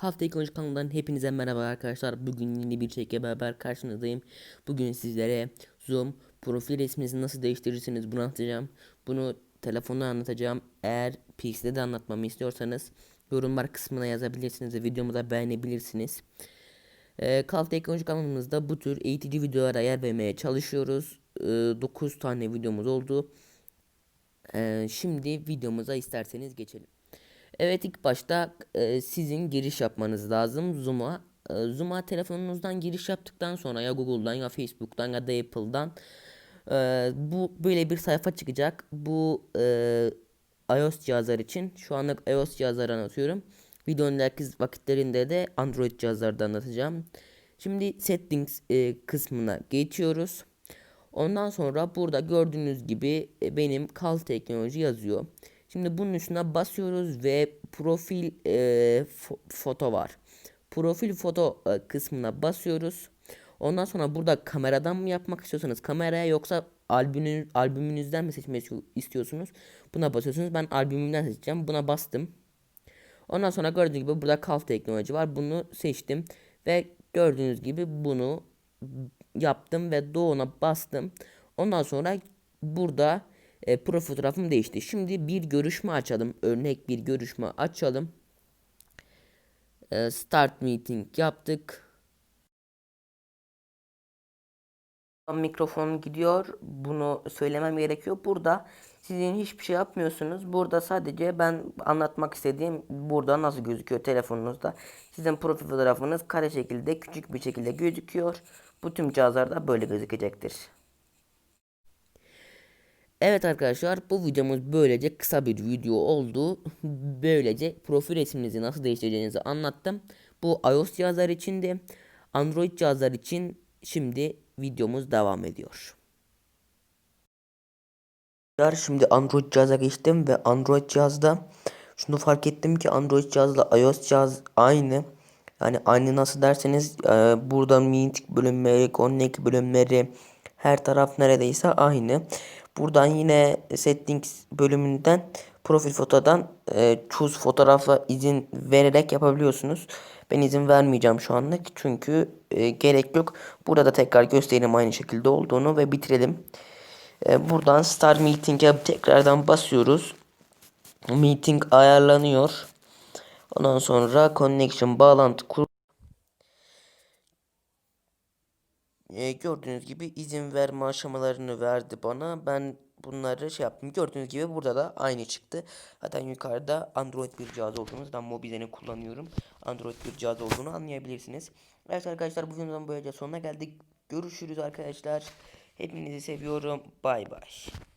Kaf Teknoloji kanalından hepinize merhaba arkadaşlar. Bugün yeni bir çeke beraber karşınızdayım. Bugün sizlere Zoom profil resminizi nasıl değiştirirsiniz bunu anlatacağım. Bunu telefonda anlatacağım. Eğer PC'de de anlatmamı istiyorsanız yorumlar kısmına yazabilirsiniz ve videomu da beğenebilirsiniz. Ee, Kaf Teknoloji kanalımızda bu tür eğitici videolara yer vermeye çalışıyoruz. Ee, 9 tane videomuz oldu. Ee, şimdi videomuza isterseniz geçelim. Evet ilk başta e, sizin giriş yapmanız lazım Zoom'a. E, Zoom'a telefonunuzdan giriş yaptıktan sonra ya Google'dan ya Facebook'tan ya da Apple'dan e, bu böyle bir sayfa çıkacak. Bu e, iOS cihazlar için şu anlık iOS cihazları anlatıyorum. Videonun ileriki vakitlerinde de Android cihazlarda anlatacağım. Şimdi settings e, kısmına geçiyoruz. Ondan sonra burada gördüğünüz gibi e, benim Kal Teknoloji yazıyor. Şimdi bunun üstüne basıyoruz ve profil e, fo- foto var. Profil foto e, kısmına basıyoruz. Ondan sonra burada kameradan mı yapmak istiyorsanız kameraya yoksa albümünüz, albümünüzden mi seçmeyi istiyorsunuz? Buna basıyorsunuz. Ben albümümden seçeceğim. Buna bastım. Ondan sonra gördüğünüz gibi burada Kalf teknoloji var. Bunu seçtim ve gördüğünüz gibi bunu yaptım ve doğuna bastım. Ondan sonra burada e, profil fotoğrafım değişti. Şimdi bir görüşme açalım. Örnek bir görüşme açalım. E, start meeting yaptık. Mikrofon gidiyor. Bunu söylemem gerekiyor. Burada sizin hiçbir şey yapmıyorsunuz. Burada sadece ben anlatmak istediğim burada nasıl gözüküyor telefonunuzda. Sizin profil fotoğrafınız kare şekilde küçük bir şekilde gözüküyor. Bu tüm cihazlarda böyle gözükecektir. Evet arkadaşlar bu videomuz böylece kısa bir video oldu. Böylece profil resminizi nasıl değiştireceğinizi anlattım. Bu iOS cihazlar için de Android cihazlar için şimdi videomuz devam ediyor. Şimdi Android cihaza geçtim ve Android cihazda şunu fark ettim ki Android cihazla iOS cihaz aynı. Yani aynı nasıl derseniz e, burada Mint bölümleri, Connect bölümleri her taraf neredeyse aynı. Buradan yine settings bölümünden profil fotodan e, choose fotoğrafa izin vererek yapabiliyorsunuz. Ben izin vermeyeceğim şu anlık çünkü e, gerek yok. Burada da tekrar göstereyim aynı şekilde olduğunu ve bitirelim. E, buradan Start Meeting'e tekrardan basıyoruz. Meeting ayarlanıyor. Ondan sonra connection bağlantı kur e, gördüğünüz gibi izin verme aşamalarını verdi bana. Ben bunları şey yaptım. Gördüğünüz gibi burada da aynı çıktı. Zaten yukarıda Android bir cihaz olduğunuz. Ben Mobizen'i kullanıyorum. Android bir cihaz olduğunu anlayabilirsiniz. Evet arkadaşlar bu videodan böylece sonuna geldik. Görüşürüz arkadaşlar. Hepinizi seviyorum. Bay bay.